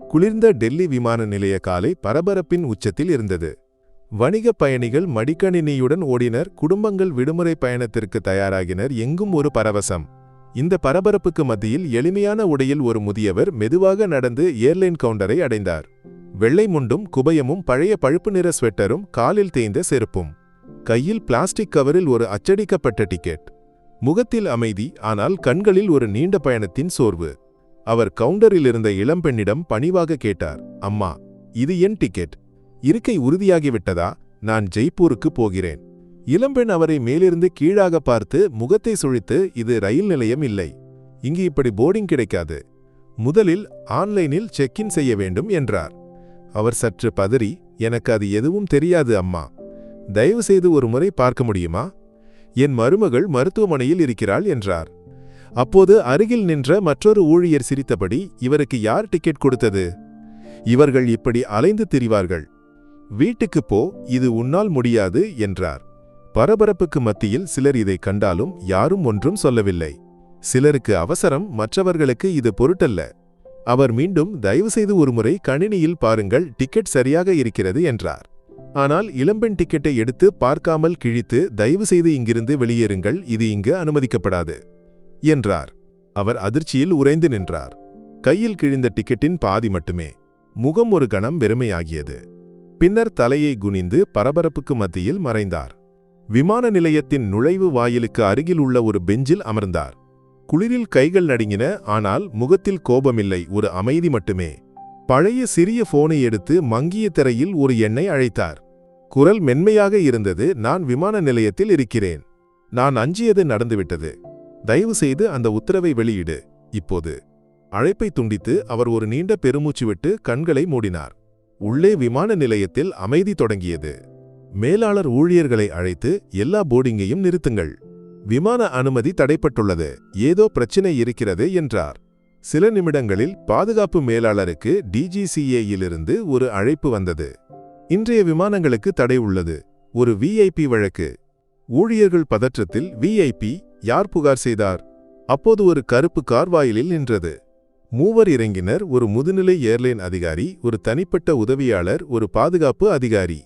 குளிர்ந்த டெல்லி விமான நிலைய காலை பரபரப்பின் உச்சத்தில் இருந்தது. வணிகப் பயணிகள் மடிக்கணினியுடன் ஓடினர். குடும்பங்கள் விடுமுறை பயணத்திற்கு தயாராகினர். எங்கும் ஒரு பரவசம். இந்த பரபரப்புக்கு மத்தியில் எளிமையான உடையில் ஒரு முதியவர் மெதுவாக நடந்து ஏர்லைன் கவுண்டரை அடைந்தார். வெள்ளை முண்டும் குபயமும் பழைய பழுப்பு நிற ஸ்வெட்டரும் காலில் தேய்ந்த செருப்பும். கையில் பிளாஸ்டிக் கவரில் ஒரு அச்சடிக்கப்பட்ட டிக்கெட். முகத்தில் அமைதி ஆனால் கண்களில் ஒரு நீண்ட பயணத்தின் சோர்வு. அவர் கவுண்டரில் இருந்த இளம்பெண்ணிடம் பணிவாக கேட்டார் அம்மா இது என் டிக்கெட். இருக்கை உறுதியாகிவிட்டதா? நான் ஜெய்ப்பூருக்கு போகிறேன். இளம்பெண் அவரை மேலிருந்து கீழாக பார்த்து முகத்தை சுழித்து இது ரயில் நிலையம் இல்லை. இங்கு இப்படி போர்டிங் கிடைக்காது. முதலில் ஆன்லைனில் செக்இன் செய்ய வேண்டும் என்றார். அவர் சற்று பதறி எனக்கு அது எதுவும் தெரியாது அம்மா. தயவுசெய்து ஒரு முறை பார்க்க முடியுமா? என் மருமகள் மருத்துவமனையில் இருக்கிறாள் என்றார். அப்போது அருகில் நின்ற மற்றொரு ஊழியர் சிரித்தபடி இவருக்கு யார் டிக்கெட் கொடுத்தது? இவர்கள் இப்படி அலைந்து திரிவார்கள். வீட்டுக்குப் போ இது உன்னால் முடியாது என்றார். பரபரப்புக்கு மத்தியில் சிலர் இதை கண்டாலும் யாரும் ஒன்றும் சொல்லவில்லை. சிலருக்கு அவசரம் மற்றவர்களுக்கு இது பொருட்டல்ல. அவர் மீண்டும் தயவுசெய்து ஒருமுறை கணினியில் பாருங்கள் டிக்கெட் சரியாக இருக்கிறது என்றார். ஆனால் இளம்பெண் டிக்கெட்டை எடுத்து பார்க்காமல் கிழித்து தயவுசெய்து இங்கிருந்து வெளியேறுங்கள் இது இங்கு அனுமதிக்கப்படாது. என்றார். அவர் அதிர்ச்சியில் உறைந்து நின்றார். கையில் கிழிந்த டிக்கெட்டின் பாதி மட்டுமே. முகம் ஒரு கணம் வெறுமையாகியது. பின்னர் தலையை குனிந்து பரபரப்புக்கு மத்தியில் மறைந்தார். விமான நிலையத்தின் நுழைவு வாயிலுக்கு அருகில் உள்ள ஒரு பெஞ்சில் அமர்ந்தார். குளிரில் கைகள் நடுங்கின ஆனால் முகத்தில் கோபமில்லை ஒரு அமைதி மட்டுமே. பழைய சிறிய போனை எடுத்து மங்கிய திரையில் ஒரு எண்ணை அழைத்தார். குரல் மென்மையாக இருந்தது நான் விமான நிலையத்தில் இருக்கிறேன். நான் அஞ்சியது நடந்துவிட்டது. தயவு செய்து அந்த உத்தரவை வெளியிடு. இப்போது அழைப்பை துண்டித்து அவர் ஒரு நீண்ட பெருமூச்சு விட்டு கண்களை மூடினார். உள்ளே விமான நிலையத்தில் அமைதி தொடங்கியது. மேலாளர் ஊழியர்களை அழைத்து எல்லா போர்டிங்கையும் நிறுத்துங்கள். விமான அனுமதி தடைப்பட்டுள்ளது. ஏதோ பிரச்சினை இருக்கிறது என்றார். சில நிமிடங்களில் பாதுகாப்பு மேலாளருக்கு டிஜிசிஏயிலிருந்து ஒரு அழைப்பு வந்தது. இன்றைய விமானங்களுக்கு தடை உள்ளது. ஒரு விஐபி வழக்கு. ஊழியர்கள் பதற்றத்தில் விஐபி யார் புகார் செய்தார்? அப்போது ஒரு கருப்பு கார் வாயிலில் நின்றது. மூவர் இறங்கினர். ஒரு முதுநிலை ஏர்லைன் அதிகாரி ஒரு தனிப்பட்ட உதவியாளர் ஒரு பாதுகாப்பு அதிகாரி.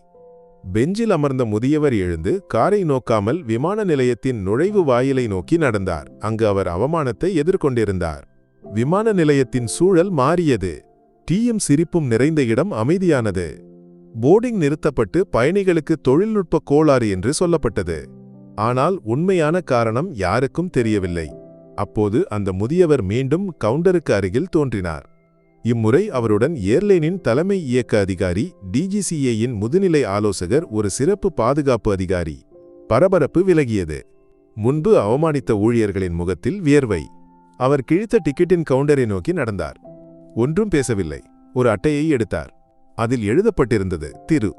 பெஞ்சில் அமர்ந்த முதியவர் எழுந்து காரை நோக்காமல் விமான நிலையத்தின் நுழைவு வாயிலை நோக்கி நடந்தார். அங்கு அவர் அவமானத்தை எதிர்கொண்டிருந்தார். விமான நிலையத்தின் சூழல் மாறியது. டீயும் சிரிப்பும் நிறைந்த இடம் அமைதியானது. போர்டிங் நிறுத்தப்பட்டு பயணிகளுக்கு தொழில்நுட்ப கோளாறு என்று சொல்லப்பட்டது. ஆனால் உண்மையான காரணம் யாருக்கும் தெரியவில்லை. அப்போது அந்த முதியவர் மீண்டும் கவுண்டருக்கு அருகில் தோன்றினார். இம்முறை அவருடன் ஏர்லைனின் தலைமை இயக்க அதிகாரி டிஜிசிஏயின் முதுநிலை ஆலோசகர் ஒரு சிறப்பு பாதுகாப்பு அதிகாரி. பரபரப்பு விலகியது. முன்பு அவமானித்த ஊழியர்களின் முகத்தில் வியர்வை. அவர் கிழித்த டிக்கெட்டின் கவுண்டரை நோக்கி நடந்தார். ஒன்றும் பேசவில்லை. ஒரு அட்டையை எடுத்தார். அதில் எழுதப்பட்டிருந்தது திரு.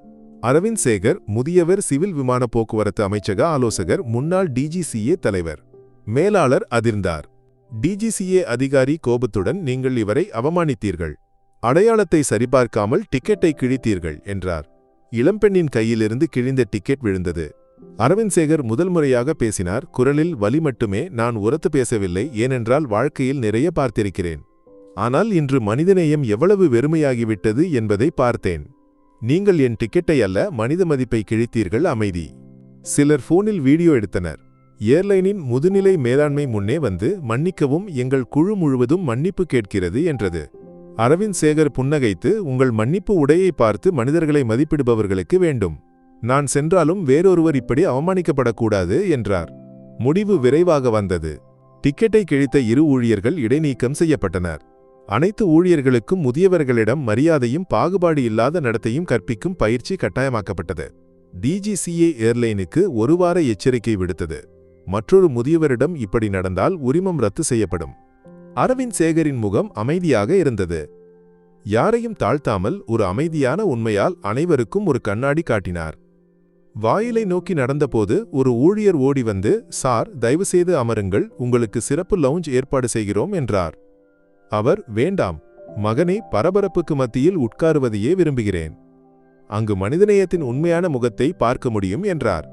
அரவிந்த் சேகர் முதியவர் சிவில் விமான போக்குவரத்து அமைச்சக ஆலோசகர் முன்னாள் டிஜிசிஏ தலைவர். மேலாளர் அதிர்ந்தார். டிஜிசிஏ அதிகாரி கோபத்துடன் நீங்கள் இவரை அவமானித்தீர்கள். அடையாளத்தை சரிபார்க்காமல் டிக்கெட்டை கிழித்தீர்கள் என்றார். இளம்பெண்ணின் கையிலிருந்து கிழிந்த டிக்கெட் விழுந்தது. அரவிந்த் சேகர் முதல் முறையாக பேசினார் குரலில் வலி மட்டுமே நான் உரத்து பேசவில்லை ஏனென்றால் வாழ்க்கையில் நிறைய பார்த்திருக்கிறேன். ஆனால் இன்று மனிதநேயம் எவ்வளவு வெறுமையாகிவிட்டது என்பதை பார்த்தேன். நீங்கள் என் டிக்கெட்டை அல்ல மனித மதிப்பை கிழித்தீர்கள் அமைதி. சிலர் போனில் வீடியோ எடுத்தனர். ஏர்லைனின் முதுநிலை மேலாண்மை முன்னே வந்து மன்னிக்கவும் எங்கள் குழு முழுவதும் மன்னிப்பு கேட்கிறது என்றது. அரவிந்த் சேகர் புன்னகைத்து உங்கள் மன்னிப்பு உடையை பார்த்து மனிதர்களை மதிப்பிடுபவர்களுக்கு வேண்டும். நான் சென்றாலும் வேறொருவர் இப்படி அவமானிக்கப்படக்கூடாது என்றார். முடிவு விரைவாக வந்தது. டிக்கெட்டை கிழித்த இரு ஊழியர்கள் இடைநீக்கம் செய்யப்பட்டனர். அனைத்து ஊழியர்களுக்கும் முதியவர்களிடம் மரியாதையும் பாகுபாடு இல்லாத நடத்தையும் கற்பிக்கும் பயிற்சி கட்டாயமாக்கப்பட்டது. டிஜிசிஏ ஏர்லைனுக்கு ஒரு வார எச்சரிக்கை விடுத்தது. மற்றொரு முதியவரிடம் இப்படி நடந்தால் உரிமம் ரத்து செய்யப்படும். அரவிந்த் சேகரின் முகம் அமைதியாக இருந்தது. யாரையும் தாழ்த்தாமல் ஒரு அமைதியான உண்மையால் அனைவருக்கும் ஒரு கண்ணாடி காட்டினார். வாயிலை நோக்கி நடந்தபோது ஒரு ஊழியர் ஓடி வந்து சார் தயவுசெய்து அமருங்கள் உங்களுக்கு சிறப்பு லவுஞ்ச் ஏற்பாடு செய்கிறோம் என்றார். அவர் வேண்டாம் மகனே பரபரப்புக்கு மத்தியில் உட்காருவதையே விரும்புகிறேன். அங்கு மனிதநேயத்தின் உண்மையான முகத்தை பார்க்க முடியும் என்றார்.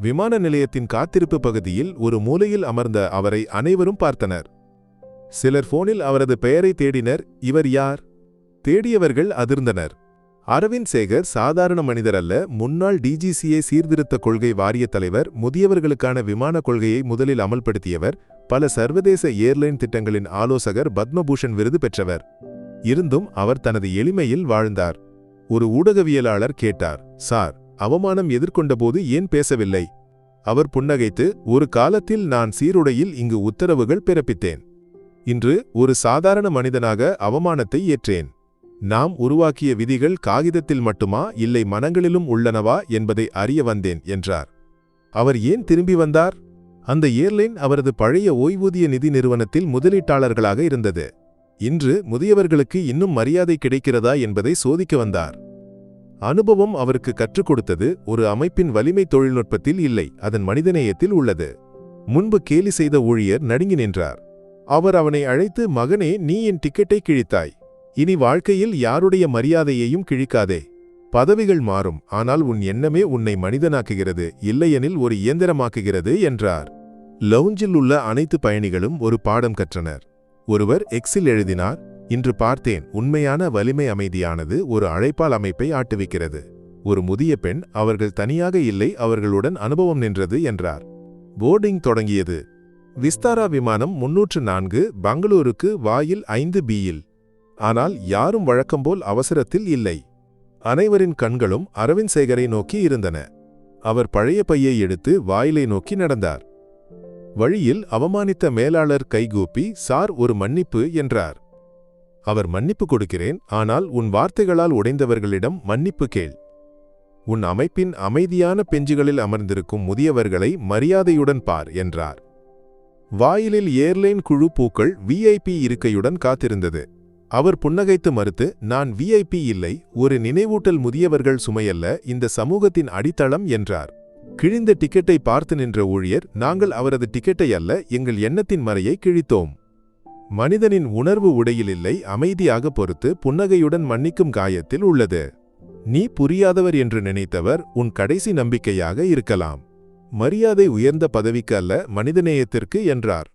விமான நிலையத்தின் காத்திருப்பு பகுதியில் ஒரு மூலையில் அமர்ந்த அவரை அனைவரும் பார்த்தனர். சிலர் போனில் அவரது பெயரை தேடினர். இவர் யார்? தேடியவர்கள் அதிர்ந்தனர். அரவிந்த் சேகர் சாதாரண மனிதர் அல்ல. முன்னாள் டிஜிசிஏ சீர்திருத்த கொள்கை வாரிய தலைவர் முதியவர்களுக்கான விமான கொள்கையை முதலில் அமல்படுத்தியவர் பல சர்வதேச ஏர்லைன் திட்டங்களின் ஆலோசகர் பத்மபூஷன் விருது பெற்றவர். இருந்தும் அவர் தனது எளிமையில் வாழ்ந்தார். ஒரு ஊடகவியலாளர் கேட்டார் சார் அவமானம் எதிர்கொண்டபோது ஏன் பேசவில்லை? அவர் புன்னகைத்து ஒரு காலத்தில் நான் சீருடையில் இங்கு உத்தரவுகள் பிறப்பித்தேன். இன்று ஒரு சாதாரண மனிதனாக அவமானத்தை ஏற்றேன். நாம் உருவாக்கிய விதிகள் காகிதத்தில் மட்டுமா இல்லை மனங்களிலும் உள்ளனவா என்பதை அறிய வந்தேன் என்றார். அவர் ஏன் திரும்பி வந்தார்? அந்த ஏர்லைன் அவரது பழைய ஓய்வூதிய நிதி நிறுவனத்தில் முதலீட்டாளர்களாக இருந்தது. இன்று முதியவர்களுக்கு இன்னும் மரியாதை கிடைக்கிறதா என்பதை சோதிக்க வந்தார். அனுபவம் அவருக்கு கற்றுக் கொடுத்தது ஒரு அமைப்பின் வலிமை தொழில்நுட்பத்தில் இல்லை அதன் மனிதநேயத்தில் உள்ளது. முன்பு கேலி செய்த ஊழியர் நடுங்கி நின்றார். அவர் அவனை அழைத்து மகனே நீ என் டிக்கெட்டை கிழித்தாய். இனி வாழ்க்கையில் யாருடைய மரியாதையையும் கிழிக்காதே. பதவிகள் மாறும் ஆனால் உன் எண்ணமே உன்னை மனிதனாக்குகிறது இல்லையெனில் ஒரு இயந்திரமாக்குகிறது என்றார். லவுஞ்சில் உள்ள அனைத்து பயணிகளும் ஒரு பாடம் கற்றனர். ஒருவர் எக்ஸில் எழுதினார் இன்று பார்த்தேன் உண்மையான வலிமை அமைதியானது ஒரு அழைப்பால் அமைப்பை ஆட்டுவிக்கிறது. ஒரு முதிய பெண் அவர்கள் தனியாக இல்லை அவர்களுடன் அனுபவம் நின்றது என்றார். போர்டிங் தொடங்கியது. விஸ்தாரா விமானம் முன்னூற்று நான்கு பெங்களூருக்கு வாயில் ஐந்து பியில் ஆனால் யாரும் வழக்கம்போல் அவசரத்தில் இல்லை. அனைவரின் கண்களும் அரவிந்த் சேகரை நோக்கி இருந்தன. அவர் பழைய பையை எடுத்து வாயிலை நோக்கி நடந்தார். வழியில் அவமானித்த மேலாளர் கைகூப்பி சார் ஒரு மன்னிப்பு என்றார். அவர் மன்னிப்பு கொடுக்கிறேன் ஆனால் உன் வார்த்தைகளால் உடைந்தவர்களிடம் மன்னிப்பு கேள். உன் அமைப்பின் அமைதியான பெஞ்சுகளில் அமர்ந்திருக்கும் முதியவர்களை மரியாதையுடன் பார் என்றார். வாயிலில் ஏர்லைன் குழு பூக்கள் விஐபி இருக்கையுடன் காத்திருந்தது. அவர் புன்னகைத்து மறுத்து நான் விஐபி இல்லை ஒரு நினைவூட்டல் முதியவர்கள் சுமையல்ல இந்த சமூகத்தின் அடித்தளம் என்றார். கிழிந்த டிக்கெட்டை பார்த்து நின்ற ஊழியர் நாங்கள் அவரது டிக்கெட்டை அல்ல எங்கள் எண்ணத்தின் மறையை கிழித்தோம். மனிதனின் உணர்வு உடையில் இல்லை அமைதியாக பொறுத்து புன்னகையுடன் மன்னிக்கும் காயத்தில் உள்ளது. நீ புரியாதவர் என்று நினைத்தவர் உன் கடைசி நம்பிக்கையாக இருக்கலாம். மரியாதை உயர்ந்த பதவிக்கு அல்ல மனிதநேயத்திற்கு என்றார்.